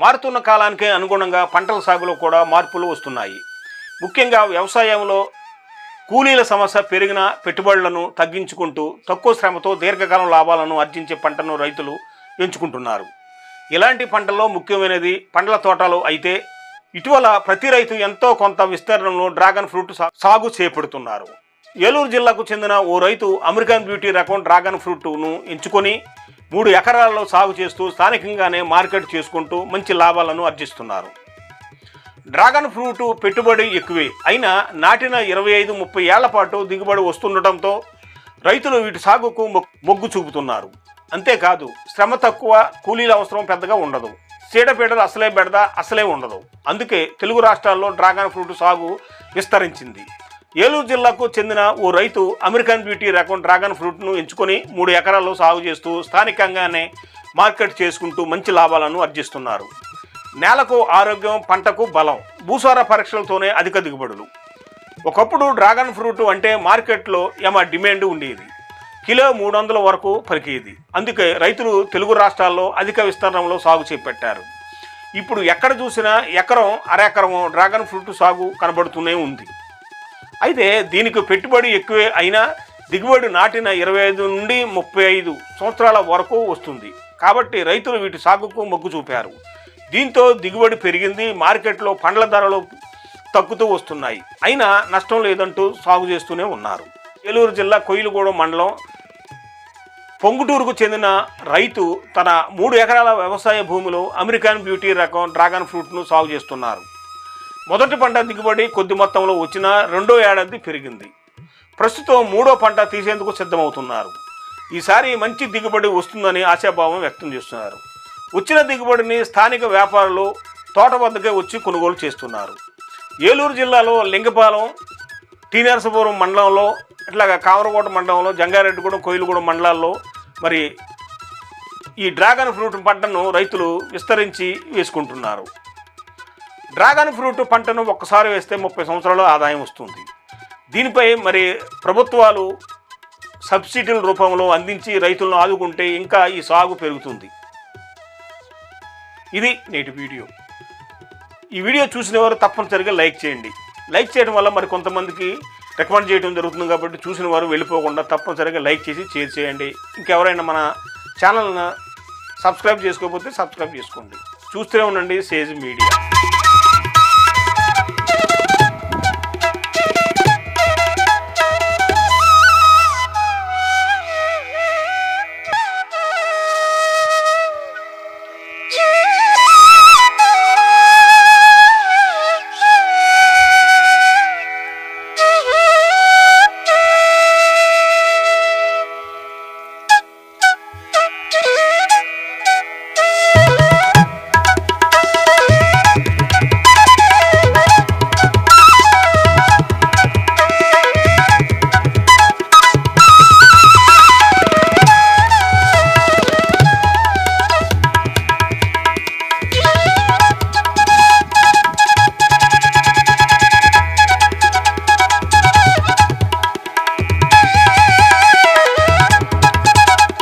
మారుతున్న కాలానికి అనుగుణంగా పంటల సాగులో కూడా మార్పులు వస్తున్నాయి. ముఖ్యంగా వ్యవసాయంలో కూలీల సమస్య పెరిగిన పెట్టుబడులను తగ్గించుకుంటూ తక్కువ శ్రమతో దీర్ఘకాలం లాభాలను ఆర్జించే పంటను రైతులు ఎంచుకుంటున్నారు. ఇలాంటి పంటల్లో ముఖ్యమైనది పండ్ల తోటలు అయితే ఇటీవల ప్రతి రైతు ఎంతో కొంత విస్తీర్ణంలో డ్రాగన్ ఫ్రూట్ సాగు చేపడుతున్నారు. ఏలూరు జిల్లాకు చెందిన ఓ రైతు అమెరికన్ బ్యూటీ రకం డ్రాగన్ ఫ్రూట్ను ఎంచుకొని మూడు ఎకరాల్లో సాగు చేస్తూ స్థానికంగానే మార్కెట్ చేసుకుంటూ మంచి లాభాలను ఆర్జిస్తున్నారు. డ్రాగన్ ఫ్రూట్ పెట్టుబడి ఎక్కువే. అయినా నాటిన ఇరవై ఐదు ముప్పై ఏళ్ళ పాటు దిగుబడి వస్తుండటంతో రైతులు వీటి సాగుకు మొగ్గు చూపుతున్నారు. అంతేకాదు శ్రమ తక్కువ కూలీల అవసరం పెద్దగా ఉండదు. చీడపీడలు అసలే బెడద అసలే ఉండదు. అందుకే తెలుగు రాష్ట్రాల్లో డ్రాగన్ ఫ్రూట్ సాగు విస్తరించింది. ఏలూరు జిల్లాకు చెందిన ఓ రైతు అమెరికన్ బ్యూటీ రకం డ్రాగన్ ఫ్రూట్ను ఎంచుకొని మూడు ఎకరాల్లో సాగు చేస్తూ స్థానికంగానే మార్కెట్ చేసుకుంటూ మంచి లాభాలను ఆర్జిస్తున్నారు. నేలకు ఆరోగ్యం పంటకు బలం భూసార పరీక్షలతోనే అధిక దిగుబడులు. ఒకప్పుడు డ్రాగన్ ఫ్రూట్ అంటే మార్కెట్లో యమ డిమాండ్ ఉండేది. కిలో మూడు వందల వరకు పలికేది. అందుకే రైతులు తెలుగు రాష్ట్రాల్లో అధిక విస్తీర్ణంలో సాగు చేపట్టారు. ఇప్పుడు ఎక్కడ చూసినా ఎకరం అరెకరం డ్రాగన్ ఫ్రూట్ సాగు కనబడుతూనే ఉంది. అయితే దీనికి పెట్టుబడి ఎక్కువే అయినా దిగుబడి నాటిన ఇరవై ఐదు నుండి ముప్పై ఐదు సంవత్సరాల వరకు వస్తుంది. కాబట్టి రైతులు వీటి సాగుకు మొగ్గు చూపారు. దీంతో దిగుబడి పెరిగింది మార్కెట్లో పండ్ల ధరలు తగ్గుతూ వస్తున్నాయి. అయినా నష్టం లేదంటూ సాగు చేస్తూనే ఉన్నారు. ఏలూరు జిల్లా కొయ్యలగూడెం మండలం పొంగుటూరుకు చెందిన రైతు తన మూడు ఎకరాల వ్యవసాయ భూమిలో అమెరికన్ బ్యూటీ రకం డ్రాగన్ ఫ్రూట్ను సాగు చేస్తున్నారు. మొదటి పంట దిగుబడి కొద్ది మొత్తంలో వచ్చినా రెండో ఏడాది పెరిగింది. ప్రస్తుతం మూడో పంట తీసేందుకు సిద్ధమవుతున్నారు. ఈసారి మంచి దిగుబడి వస్తుందని ఆశాభావం వ్యక్తం చేస్తున్నారు. వచ్చిన దిగుబడిని స్థానిక వ్యాపారులు తోట వద్దకే వచ్చి కొనుగోలు చేస్తున్నారు. ఏలూరు జిల్లాలో లింగపాలెం టీ నరసపురం మండలంలో ఇట్లాగా కామరకోట మండలంలో జంగారెడ్డిగూడెం కోయిలగూడెం మండలాల్లో మరి ఈ డ్రాగన్ ఫ్రూట్ పంటను రైతులు విస్తరించి వేసుకుంటున్నారు. డ్రాగన్ ఫ్రూట్ పంటను ఒక్కసారి వేస్తే ముప్పై సంవత్సరాలు ఆదాయం వస్తుంది. దీనిపై మరి ప్రభుత్వాలు సబ్సిడీల రూపంలో అందించి రైతులను ఆదుకుంటే ఇంకా ఈ సాగు పెరుగుతుంది. ఇది నేటి వీడియో. ఈ వీడియో చూసిన వారు తప్పనిసరిగా లైక్ చేయండి. లైక్ చేయడం వల్ల మరి కొంతమందికి రికమెండ్ చేయడం జరుగుతుంది కాబట్టి చూసిన వారు వెళ్ళిపోకుండా తప్పనిసరిగా లైక్ చేసి షేర్ చేయండి. ఇంకెవరైనా మన ఛానల్ను సబ్స్క్రైబ్ చేసుకోకపోతే సబ్స్క్రైబ్ చేసుకోండి. చూస్తూనే ఉండండి సేజ్ మీడియా.